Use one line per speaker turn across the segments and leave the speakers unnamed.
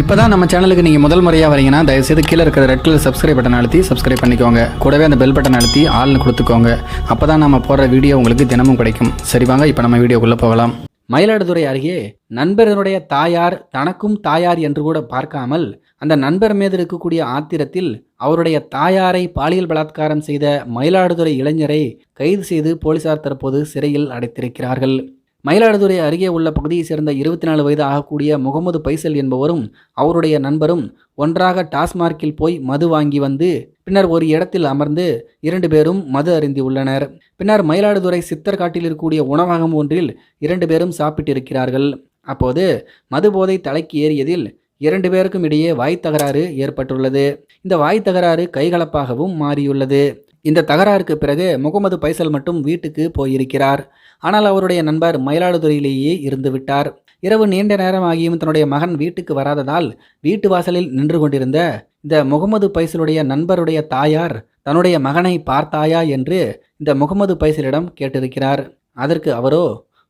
இப்போ தான் நம்ம சேனலுக்கு நீங்கள் முதல் முறையாக வரீங்கன்னா தயவுசெய்து கீழே இருக்கிற ரெட் கலர் சப்ஸ்கிரைப் பட்டன் அழுத்தி சப்ஸ்கிரைப் பண்ணிக்கோங்க. கூடவே அந்த பெல் பட்டன் அழுத்தி ஆள்னு கொடுத்துக்கோங்க. அப்போ தான் நம்ம போடுற வீடியோ உங்களுக்கு தினமும் கிடைக்கும். சரி வாங்க இப்போ நம்ம வீடியோக்குள்ளே போகலாம். மயிலாடுதுறை அருகே நண்பரனுடைய தாயார் தனக்கும் தாயார் என்று கூட பார்க்காமல் அந்த நண்பர் மீது இருக்கக்கூடிய ஆத்திரத்தில் அவருடைய தாயாரை பாலியல் பலாத்காரம் செய்த மயிலாடுதுறை இளைஞரை கைது செய்து போலீசார் தற்போது சிறையில் அடைத்திருக்கிறார்கள். மயிலாடுதுறை அருகே உள்ள பகுதியைச் சேர்ந்த இருபத்தி நாலு வயது ஆகக்கூடிய முகமது பைசல் என்பவரும் அவருடைய நண்பரும் ஒன்றாக டாஸ்மார்க்கில் போய் மது வாங்கி வந்து பின்னர் ஒரு இடத்தில் அமர்ந்து இரண்டு பேரும் மது அருந்தியுள்ளனர் பின்னர் மயிலாடுதுறை சித்தர் காட்டில் இருக்கக்கூடிய உணவகம் ஒன்றில் இரண்டு பேரும் சாப்பிட்டிருக்கிறார்கள். அப்போது மது போதை தலைக்கு ஏறியதில் இரண்டு பேருக்கும் இடையே வாய் தகராறு ஏற்பட்டுள்ளது. இந்த வாய் தகராறு கைகலப்பாகவும் மாறியுள்ளது. இந்த தகராறுக்கு பிறகு முகமது பைசல் மட்டும் வீட்டுக்கு போயிருக்கிறார். ஆனால் அவருடைய நண்பர் மயிலாடுதுறையிலேயே இருந்துவிட்டார் இரவு நீண்ட நேரம் ஆகியும் தன்னுடைய மகன் வீட்டுக்கு வராததால் வீட்டு வாசலில் நின்று கொண்டிருந்த இந்த முகமது பைசலுடைய நண்பருடைய தாயார் தன்னுடைய மகனை பார்த்தாயா என்று இந்த முகமது பைசலிடம் கேட்டிருக்கிறார். அதற்கு அவரோ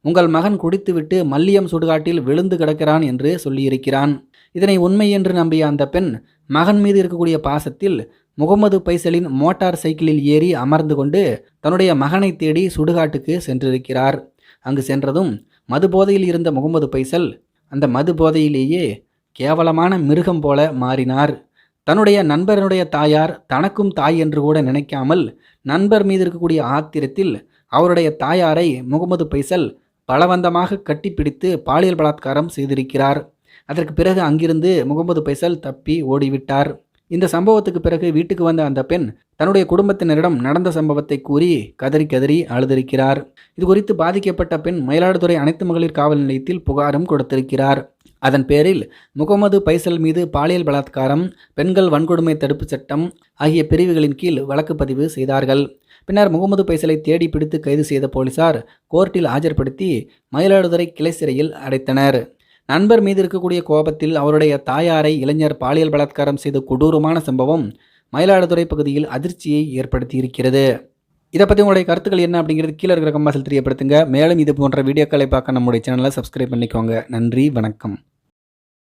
உங்கள் மகன் குடித்துவிட்டு மல்லியம் சுடுகாட்டில் விழுந்து கிடக்கிறான் என்று சொல்லியிருக்கிறான். இதனை உண்மை என்று நம்பிய அந்த பெண் மகன் மீது இருக்கக்கூடிய பாசத்தில் முகமது பைசலின் மோட்டார் சைக்கிளில் ஏறி அமர்ந்து கொண்டு தன்னுடைய மகனை தேடி சுடுகாட்டுக்கு சென்றிருக்கிறார். அங்கு சென்றதும் மது போதையில் இருந்த முகமது பைசல் அந்த மது போதையிலேயே கேவலமான மிருகம் போல மாறினார். தன்னுடைய நண்பருடைய தாயார் தனக்கும் தாய் என்று கூட நினைக்காமல் நண்பர் மீது இருக்கக்கூடிய ஆத்திரத்தில் அவருடைய தாயாரை முகமது பைசல் பலவந்தமாக கட்டிப்பிடித்து பாலியல் பலாத்காரம் செய்திருக்கிறார். அதற்கு பிறகு அங்கிருந்து முகமது பைசல் தப்பி ஓடிவிட்டார். இந்த சம்பவத்துக்கு பிறகு வீட்டுக்கு வந்த அந்த பெண் தன்னுடைய குடும்பத்தினரிடம் நடந்த சம்பவத்தை கூறி கதறி கதறி அழுதிருக்கிறார். இது குறித்து பாதிக்கப்பட்ட பெண் மயிலாடுதுறை அனைத்து மகளிர் காவல் நிலையத்தில் புகாரும் கொடுத்திருக்கிறார். அதன் பேரில் முகமது பைசல் மீது பாலியல் பலாத்காரம் பெண்கள் வன்கொடுமை தடுப்புச் சட்டம் ஆகிய பிரிவுகளின் கீழ் வழக்கு பதிவு செய்தார்கள். பின்னர் முகமது பைசலை தேடி பிடித்து கைது செய்த போலீசார் கோர்ட்டில் ஆஜர்படுத்தி மயிலாடுதுறை கிளை சிறையில் அடைத்தனர். நண்பர் மீது இருக்கக்கூடிய கோபத்தில் அவருடைய தாயாரை இளைஞர் பாலியல் பலாத்காரம் செய்த கொடூரமான சம்பவம் மயிலாடுதுறை பகுதியில் அதிர்ச்சியை ஏற்படுத்தியிருக்கிறது. இதை பற்றி உங்களுடைய கருத்துக்கள் என்ன அப்படிங்கிறது கீழே இருக்கிற கம்பாசில் தெரியப்படுத்துங்க. மேலும் இது போன்ற வீடியோக்களை பார்க்க நம்முடைய சேனலை சப்ஸ்கிரைப் பண்ணிக்கோங்க. நன்றி வணக்கம்.